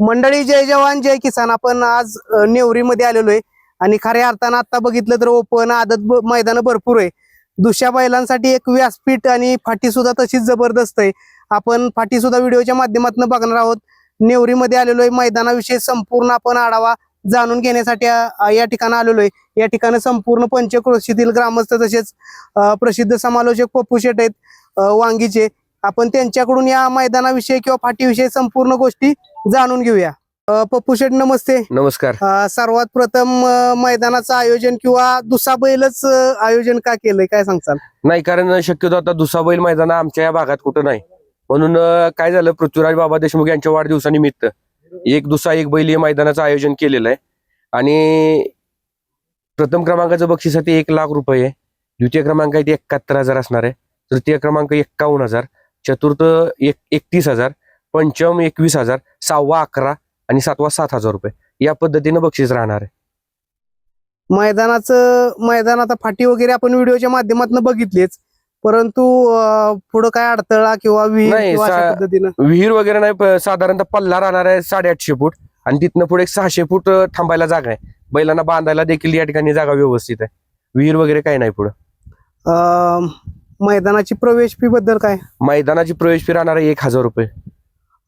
मंडळी जय जवान जय किसान. आपण आज नेवरीमध्ये आलेलो आहे आणि खऱ्या अर्थानं आता बघितलं तर ओपन आदत मैदान भरपूर आहे. दुसऱ्या बैलांसाठी एक व्यासपीठ आणि फाटी सुद्धा तशीच जबरदस्त आहे. आपण फाटी सुद्धा व्हिडिओच्या माध्यमातून बघणार आहोत. नेवरीमध्ये आलेलो आहे. मैदानाविषयी संपूर्ण आपण आढावा जाणून घेण्यासाठी या ठिकाणी आलेलो आहे. या ठिकाणी संपूर्ण पंचक्रोशीतील ग्रामस्थ तसेच प्रसिद्ध समालोचक पप्पू शेट आहेत वांगीचे. आपण त्यांच्याकडून या मैदानाविषयी किंवा फाटीविषयी संपूर्ण गोष्टी जाणून घेऊया. पप्पू शेट नमस्ते. नमस्कार. सर्वात प्रथम मैदानाचं आयोजन किंवा दुसरा बैलच आयोजन का केलंय? काय सांगचाल नाही कारण शक्यतो आता दुसरा बैल मैदान आमच्या या भागात कुठं नाही. म्हणून काय झालं पृथ्वीराज बाबा देशमुख यांच्या वाढदिवसानिमित्त एक दुसरा एक बैल हे मैदानाचं आयोजन केलेलं आहे. आणि प्रथम क्रमांकाचं बक्षीसाठी एक लाख रुपये द्वितीय क्रमांक आहे ते एकाहत्तर हजार असणार आहे. तृतीय क्रमांक एक्कावन्न हजार. चतुर्थ एक एकतीस हजार पंचम एकवीस हजार सहावा अकरा आणि सातवा सात हजार रुपये. या पद्धतीनं बक्षीस राहणार आहे. मैदानाचं मैदान आता फाटी वगैरे आपण व्हिडिओच्या माध्यमातून बघितलेच. परंतु पुढं काय अडथळा किंवा विहीर विहीर वगैरे नाही साधारणतः पल्ला राहणार आहे साडेआठशे फूट आणि तिथनं पुढे एक सहाशे फूट थांबायला जागा आहे. बैलांना बांधायला देखील या ठिकाणी जागा व्यवस्थित आहे. विहीर वगैरे काही नाही पुढं. मैदानाची प्रवेश फी बद्दल काय? मैदानाची प्रवेश फी राहणार आहे एक हजार रुपये.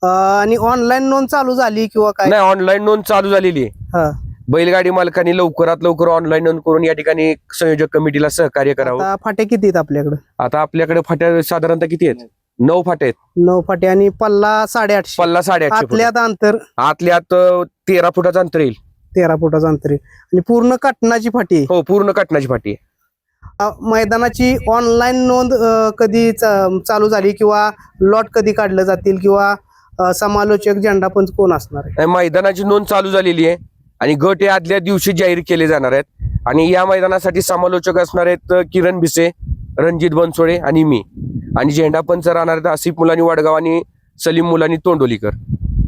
अ, आणि ऑनलाईन नोंद चालू झाली किंवा काय? नाही ऑनलाईन नोंद चालू झालेली आहे. हा. बैलगाडी मालकांनी लवकरात लवकर ऑनलाईन नोंद करून या ठिकाणी संयोजक कमिटीला सहकार्य करावं. आता फाटे किती आहेत आपल्याकडे? आता आपल्याकडे फाट्या साधारणतः किती आहेत? नऊ फाट्या आहेत. नऊ फाटे आणि पल्ला साडेआठशे. पल्ला साडेआठशे फूट आतल्यात अंतर? आतल्यात अं, तेरा फुटाचं अंतर येईल. तेरा फुटाचं अंतर आहे आणि पूर्ण कटनाची फाटी आहे. हो पूर्ण कटनाची फाटी आहे. मैदानाची ऑनलाईन नोंद कधी चालू झाली किंवा लॉट कधी काढलं जातील किंवा समालोचक झेंडा पंच कोण असणार आहे? मैदानाची नोंद चालू झालेली आहे आणि गट हे आदल्या दिवशी जाहीर केले जाणार आहेत. आणि या मैदानासाठी समालोचक असणार आहेत किरण भिसे रणजित बनसोडे आणि मी. आणि झेंडा पंच राहणार आहेत आसिफ मुलानी वडगाव आणि सलीम मुलानी तोंडोलीकर.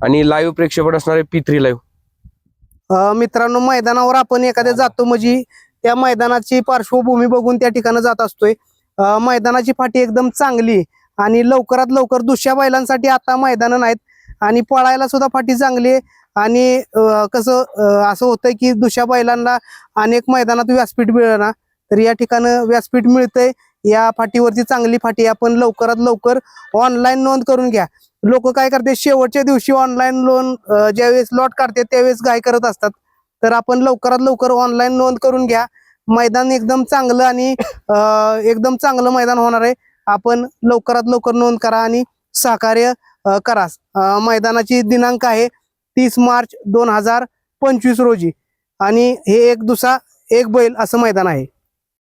आणि लाईव्ह प्रेक्षेपण असणार आहे पी थ्री लाईव्ह मित्रांनो मैदानावर आपण एखाद्या जातो म्हणजे त्या मैदानाची पार्श्वभूमी बघून त्या ठिकाणी जात असतोय. मैदानाची फाटी एकदम चांगली आणि लवकरात लवकर दुसऱ्या बैलांसाठी आता मैदान नाहीत आणि पळायला सुद्धा फाटी चांगली आहे. आणि कसं असं होतंय की दुसऱ्या बैलांना अनेक मैदानात व्यासपीठ मिळणार ना तर या ठिकाणी व्यासपीठ मिळतंय. या फाटीवरती चांगली फाटी आपण लवकरात लवकर ऑनलाईन नोंद करून घ्या. लोक काय करते शेवटच्या दिवशी ऑनलाईन लोन ज्यावेळेस लॉट काढते त्यावेळेस गाय करत असतात. तर आपण लवकरात लवकर ऑनलाईन नोंद करून घ्या. मैदान एकदम चांगलं आणि एकदम चांगलं मैदान होणार आहे. आपण लवकरात लवकर नोंद करा आणि सहकार्य करा. मैदानाची दिनांक आहे तीस मार्च दोन हजार पंचवीस रोजी. आणि हे एक दुसरा एक बैल असं मैदान आहे.